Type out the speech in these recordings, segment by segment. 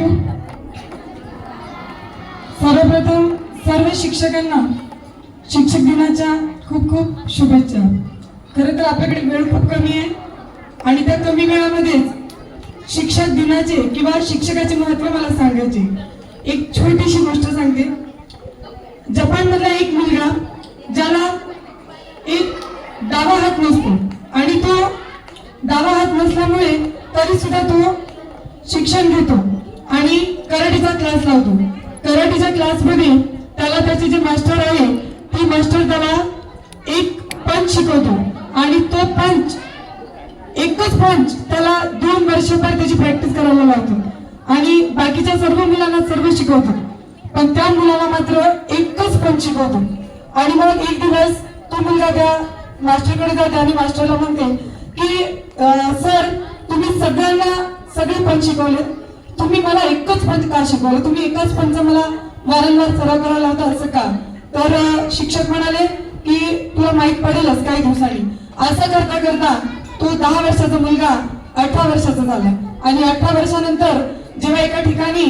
Thank you सर्वप्रथम सर्व शिक्षकांना शिक्षक दिनाच्या खूप खूप शुभेच्छा. खरं तर आपल्याकडे वेळ खूप कमी आहे आणि त्या कमी वेळामध्येच शिक्षक दिनाचे किंवा शिक्षकाचे महत्त्व मला सांगायचे. एक छोटीशी गोष्ट सांगते. जपानमधला एक मुलगा ज्याला एक डावा हात नसतो आणि तो डावा हात नसल्यामुळे तरी सुद्धा तो शिक्षण घेतो. आणि कराटेचा क्लास लावतो. कराटेच्या क्लासमध्ये त्याला त्याचे जे मास्टर आहे ती मास्टर त्याला एक पंच शिकवतो. आणि तो पंच एकच पंच त्याला दोन वर्षभर त्याची प्रॅक्टिस करायला लावतो. आणि बाकीच्या सर्व मुलांना सर्व शिकवतो. पण त्या मुलाला मात्र एकच पंच शिकवतो. आणि मग एक दिवस तो मुलगा त्या मास्टरकडे जाते आणि मास्टरला म्हणते की सर तुम्ही सगळ्यांना सगळे पंच शिकवले तुम्ही मला एकच पंच का शिकवलं? तुम्ही एकाच पंच मला वारंवार सराव करायला होता असं का? तर शिक्षक म्हणाले की तुला माहीत पडेलच काही दिवसांनी. असं करता करता तो दहा वर्षाचा मुलगा अठरा वर्षाचा झाला. आणि अठरा वर्षानंतर जेव्हा एका ठिकाणी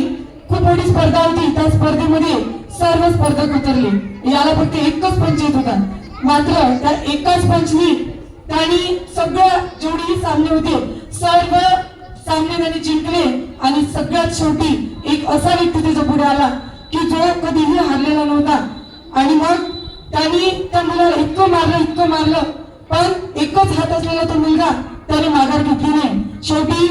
खूप मोठी स्पर्धा होती त्या स्पर्धेमध्ये सर्व स्पर्धक उतरले. याला फक्त एकच पंच येत होता. मात्र त्या एकाच पंचनी त्यांनी सगळं जेवढेही सामने होते सर्व सामने त्यांनी जिंकले आणि सगळ्यात शेवटी एक असा व्यक्ती त्याच्या पुढे आला की जो कधीही हारलेला नव्हता. आणि मग त्यांनी त्या मुलाला इतकं मारलं इतकं मारलं पण एकच हात असलेला तो मुलगा त्याने माघार घेतली नाही. शेवटी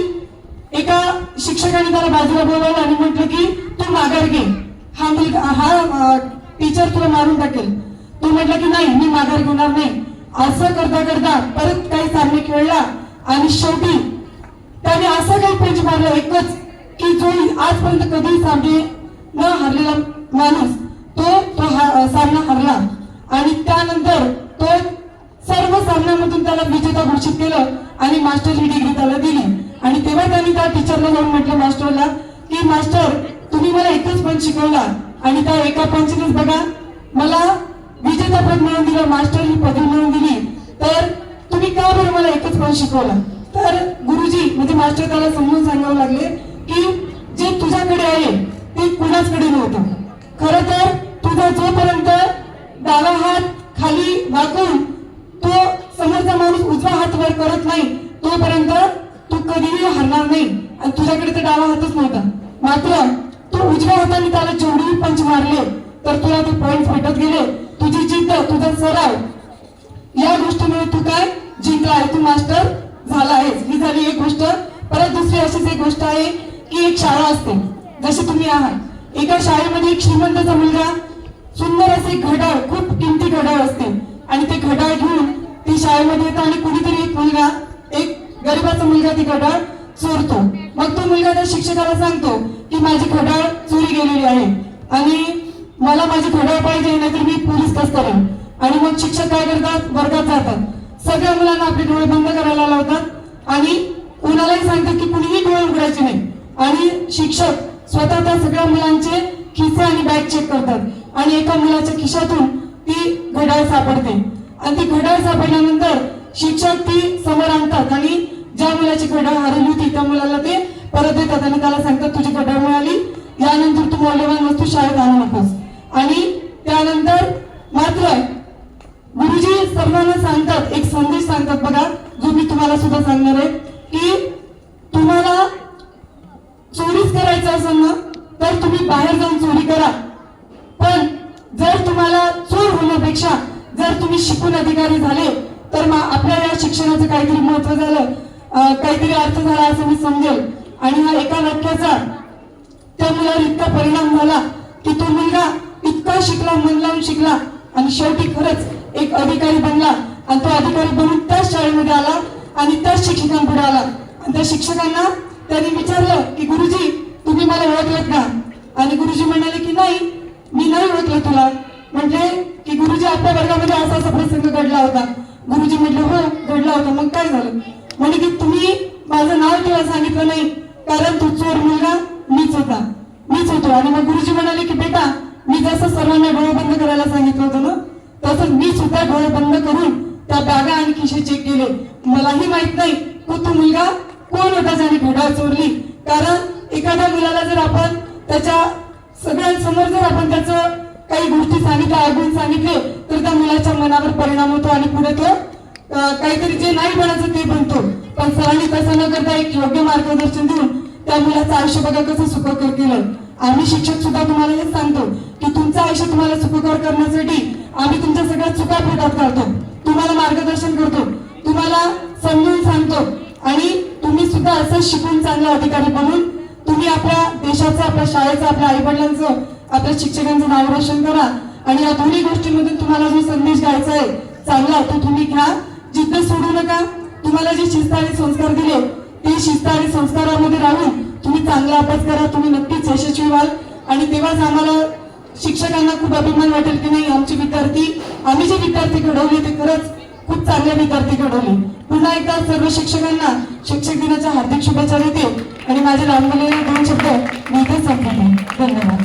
एका शिक्षकाने त्याला बाजूला बोलावलं आणि म्हटलं की तू माघार घे. हा मुलगा हा टीचर तुला मारून टाकेल. तो म्हटलं की नाही मी माघार घेणार नाही. असं करता करता परत काही सामने खेळला आणि शेवटी त्याने असं काही पंच मारलं एकच की जो आजपर्यंत कधी सामने न हरलेला माणूस तो तो सामना हरला. आणि त्यानंतर तो सर्व सामन्यामधून त्याला विजेता घोषित केलं आणि मास्टरची डिग्री त्याला दिली. आणि तेव्हा त्यांनी त्या टीचरला जाऊन म्हटलं मास्टरला की मास्टर तुम्ही मला एकच पंच शिकवला आणि त्या एका पंचनेच बघा. मला विजेता पद मिळवून दिलं मास्टर ही पदवी मिळवून दिली. तर तुम्ही का बरं मला एकच पंच शिकवला? तर गुरुजी म्हणजे मास्टर त्याला समजून सांगावं लागले की जे तुझ्याकडे आहे ते कुणाचकडे नव्हतं. खर तर तुझा जोपर्यंत डावा हात खाली वाकून तो समोरचा माणूस उजवा हात वर करत नाही तोपर्यंत तू कधीही हरणार नाही. आणि तुझ्याकडे तर डावा हातच नव्हता. मात्र तू उजव्या हाताने त्याला जेवढी पंच मारले तर तुला ते पॉइंट भेटत गेले. तुझी जिद्द तुझा सराव या गोष्टीमुळे तू काय जिंकला आहे तू मास्टर? झाला आहेस ही झाली एक गोष्ट. परत दुसरी अशीच एक गोष्ट आहे की एक शाळा असते. जशी तुम्ही आहात. एका शाळेमध्ये एक श्रीमंताचा मुलगा सुंदर असे घड्याळ खूप किमती घड्याळ असते. आणि ते घड्याळ घेऊन ती शाळेमध्ये येतं आणि कुणीतरी एक मुलगा एक गरीबाचा मुलगा ती घड्याळ चोरतो. मग तो मुलगा त्या शिक्षकाला सांगतो की माझी घड्याळ चोरी गेलेली आहे. आणि मला माझी घड्याळ पाहिजे नाहीतर मी पोलीस कस करेन आणि मग शिक्षक काय करतात? वर्गात जातात. सगळ्या मुलांना आपले डोळे बंद करायला लावतात. आणि कुणालाही सांगतात की कुणीही डोळे उघडायचे नाही. आणि शिक्षक स्वतः त्या सगळ्या मुलांचे खिसे आणि बॅग चेक करतात. आणि एका मुलाच्या खिशातून ती घड्याळ सापडते. आणि ती घड्याळ सापडल्यानंतर शिक्षक ती समोर आणतात आणि ज्या मुलाची घड्याळ हरवली होती त्या मुलाला ते परत देतात आणि त्याला सांगतात तुझी घड्याळ मिळाली. यानंतर तू मौल्यवान वस्तू शाळेत आणू नकोस. आणि त्यानंतर मात्र सांगतात एक संदेश सांगतात बघा जो मी तुम्हाला सुद्धा सांगणार आहे की तुम्हाला चोरीच करायचं असेल ना तर तुम्ही बाहेर जाऊन चोरी करा. पण जर तुम्हाला चोर होण्यापेक्षा जर तुम्ही शिकून अधिकारी झाले तर मग आपल्या या शिक्षणाचं काहीतरी महत्त्व झालं काहीतरी अर्थ झाला असं मी समजेल. आणि हा एका वाक्याचा त्या मुलावर इतका परिणाम झाला की तो मुलगा इतका शिकला मन लावून शिकला आणि शेवटी खरंच एक अधिकारी बनला. आणि तो अधिकारी बनून त्याच शाळेमध्ये आला आणि त्याच शिक्षकांपुढे आला. आणि त्या शिक्षकांना त्यांनी विचारलं की गुरुजी तुम्ही मला ओळखलत का? आणि गुरुजी म्हणाले की नाही मी नाही ओळखलं तुला. म्हटले की गुरुजी आपल्या वर्गामध्ये असा असा प्रसंग घडला होता. गुरुजी म्हटलं हो घडला होता. मग काय झालं? म्हणजे की तुम्ही माझं नाव तुला सांगितलं नाही कारण तू चोर मुलगा मीच होता. मीच होतो. आणि मग गुरुजी म्हणाले की बेटा मी जसं सर्वांना डोळे बंद करायला सांगितलं होतं ना तसं मी सुद्धा डोळे बंद करून त्या बॅगा आणि खिशे चेक केले. मलाही माहीत नाही तो तो मुलगा कोण होता ज्याने घड्याळ चोरली. कारण एखाद्या मुलाला जर आपण त्याच्या सगळ्यांसमोर जर आपण त्याचं काही गोष्टी सांगितल्या अवगुण सांगितले तर त्या मुलाच्या मनावर परिणाम होतो आणि पुढे तो काहीतरी जे नाही बनायचं ते बनतो. पण सरांनी तसं न करता एक योग्य मार्गदर्शन देऊन त्या मुलाचं आयुष्य बघा कसं सुखकर केलं. आम्ही शिक्षक सुद्धा तुम्हाला हेच तुमचं आयुष्य तुम्हाला सुखकर करण्यासाठी आम्ही तुमच्या सगळ्या चुका पोटात करतो तुम्हाला मार्गदर्शन करतो. तुम्हाला समजून सांगतो. आणि तुम्ही सुद्धा असं शिकून चांगला अधिकारी बनून तुम्ही आपल्या देशाचं आपल्या शाळेचं आपल्या आईवडिलांचं आपल्या शिक्षकांचं नाव रोशन करा. आणि या दोन्ही गोष्टींमधून तुम्हाला जो संदेश घ्यायचा आहे चांगला तो तुम्ही घ्या. जिद्द सोडू नका. तुम्हाला जे शिस्त आणि संस्कार दिले ते शिस्त आणि संस्कारामध्ये राहून तुम्ही चांगला अभ्यास करा. तुम्ही नक्कीच यशस्वी व्हाल. आणि तेव्हाच आम्हाला शिक्षकांना खूप अभिमान वाटेल की नाही आमचे विद्यार्थी आम्ही जे विद्यार्थी घडवले ते खरंच खूप चांगले विद्यार्थी घडवले. पुन्हा एकदा सर्व शिक्षकांना शिक्षक दिनाच्या हार्दिक शुभेच्छा देते आणि माझे लांबलेले दोन शब्द मी इथे संपवते. धन्यवाद.